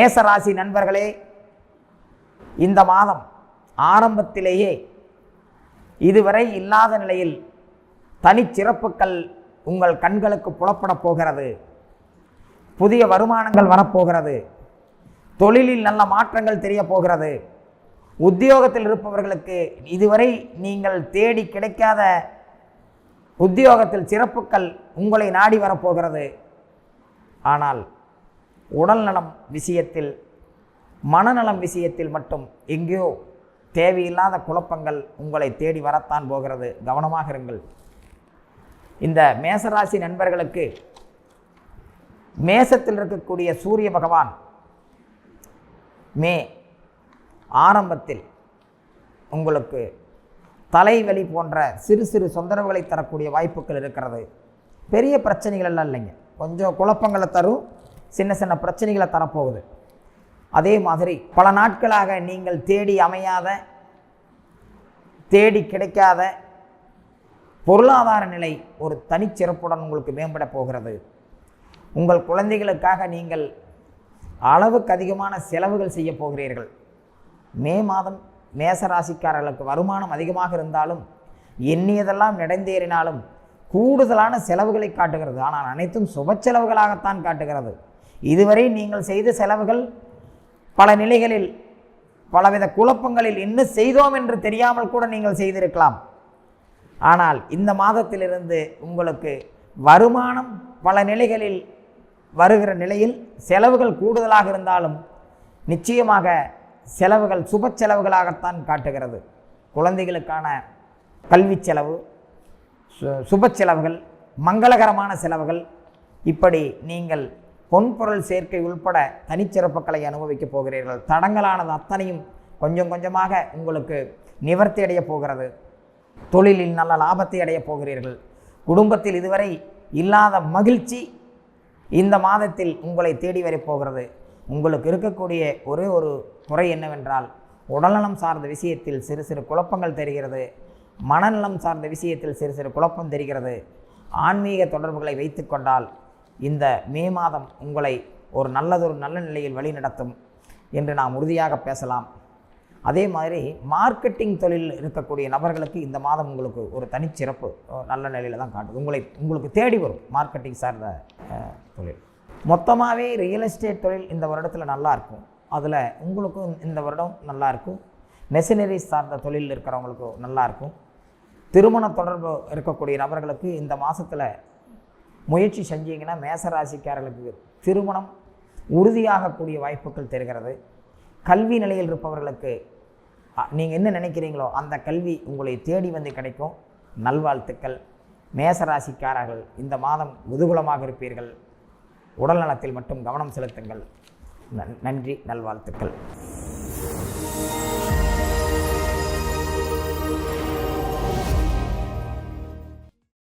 மேசராசி நண்பர்களே இந்த மாதம் ஆரம்பத்திலேயே இதுவரை இல்லாத நிலையில் தனிச்சிறப்புகள் உங்கள் கண்களுக்கு புலப்படப் போகிறது. புதிய வருமானங்கள் வரப்போகிறது. தொழிலில் நல்ல மாற்றங்கள் தெரிய போகிறது. உத்தியோகத்தில் இருப்பவர்களுக்கு இதுவரை நீங்கள் தேடி கிடைக்காத உத்தியோகத்தில் சிறப்புகள் உங்களை நாடி வரப்போகிறது ஆனால் உடல் நலம் விஷயத்தில் மனநலம் விஷயத்தில் மட்டும் எங்கேயோ தேவையில்லாத குழப்பங்கள் உங்களை தேடி வரத்தான் போகிறது. கவனமாக இருங்கள். இந்த மேசராசி நண்பர்களுக்கு மேசத்தில் இருக்கக்கூடிய சூரிய பகவான் மே ஆரம்பத்தில் உங்களுக்கு தலைவலி போன்ற சிறு சிறு தொந்தரவுகளை தரக்கூடிய வாய்ப்புகள் இருக்கிறது. பெரிய பிரச்சனைகள் எல்லாம் இல்லைங்க. கொஞ்சம் குழப்பங்களை தரும். சின்ன சின்ன பிரச்சனைகளை தரப்போகுது. அதே மாதிரி பல நாட்களாக நீங்கள் தேடி அமையாத தேடி கிடைக்காத பொருளாதார நிலை ஒரு தனிச்சிறப்புடன் உங்களுக்கு மேம்பட போகிறது. உங்கள் குழந்தைகளுக்காக நீங்கள் அளவுக்கு அதிகமான செலவுகள் செய்ய போகிறீர்கள். மே மாதம் மேசராசிக்காரர்களுக்கு வருமானம் அதிகமாக இருந்தாலும் எண்ணியதெல்லாம் நடந்தேறினாலும் கூடுதலான செலவுகளை காட்டுகிறது. ஆனால் அனைத்தும் சுப செலவுகளாகத்தான் காட்டுகிறது. இதுவரை நீங்கள் செய்த செலவுகள் பல நிலைகளில் பலவித குழப்பங்களில் என்ன செய்தோம் என்று தெரியாமல் கூட நீங்கள் செய்திருக்கலாம். ஆனால் இந்த மாதத்திலிருந்து உங்களுக்கு வருமானம் பல நிலைகளில் வருகிற நிலையில் செலவுகள் கூடுதலாக இருந்தாலும் நிச்சயமாக செலவுகள் சுப செலவுகளாகத்தான் காட்டுகிறது. குழந்தைகளுக்கான கல்வி செலவு சு- சுப செலவுகள் மங்களகரமான செலவுகள் இப்படி நீங்கள் பொன்பொருள் சேர்க்கை உள்பட தனிச்சிறப்புகளை அனுபவிக்கப் போகிறீர்கள். தடங்களானது அத்தனையும் கொஞ்சம் கொஞ்சமாக உங்களுக்கு நிவர்த்தி அடைய போகிறது. தொழிலில் நல்ல லாபத்தை அடையப் போகிறீர்கள். குடும்பத்தில் இதுவரை இல்லாத மகிழ்ச்சி இந்த மாதத்தில் உங்களை தேடி வரப்போகிறது உங்களுக்கு இருக்கக்கூடிய ஒரே ஒரு குறை என்னவென்றால் உடல்நலம் சார்ந்த விஷயத்தில் சிறு சிறு குழப்பங்கள் தெரிகிறது. மனநலம் சார்ந்த விஷயத்தில் சிறு சிறு குழப்பம் தெரிகிறது. ஆன்மீக தொடர்புகளை வைத்துக்கொண்டால் இந்த மே மாதம் உங்களை ஒரு நல்லதொரு நல்ல நிலையில் வழிநடத்தும் என்று நாம் உறுதியாக பேசலாம். அதே மாதிரி மார்க்கெட்டிங் தொழில் இருக்கக்கூடிய நபர்களுக்கு இந்த மாதம் உங்களுக்கு ஒரு தனிச்சிறப்பு நல்ல நிலையில் தான் காட்டுது. உங்களை உங்களுக்கு தேடி வரும் மார்க்கெட்டிங் சார்ந்த தொழில். மொத்தமாகவே ரியல் எஸ்டேட் தொழில் இந்த வருடத்தில் நல்லாயிருக்கும் அதில் உங்களுக்கும் இந்த வருடம் நல்லாயிருக்கும் மெஷினரி மெஷினரிஸ் சார்ந்த தொழில் இருக்கிறவங்களுக்கு நல்லாயிருக்கும் திருமண தொடர்பு இருக்கக்கூடிய நபர்களுக்கு இந்த மாதத்தில் முயற்சி செஞ்சீங்கன்னா மேசராசிக்காரர்களுக்கு திருமணம் உறுதியாகக்கூடிய வாய்ப்புகள் தெரிகிறது. கல்வி நிலையில் இருப்பவர்களுக்கு நீங்கள் என்ன நினைக்கிறீங்களோ அந்த கல்வி உங்களை தேடி வந்து கிடைக்கும். நல்வாழ்த்துக்கள். மேசராசிக்காரர்கள் இந்த மாதம் உதுகுலமாக இருப்பீர்கள். உடல் நலத்தில் மட்டும் கவனம் செலுத்துங்கள். நன்- நன்றி நல்வாழ்த்துக்கள்.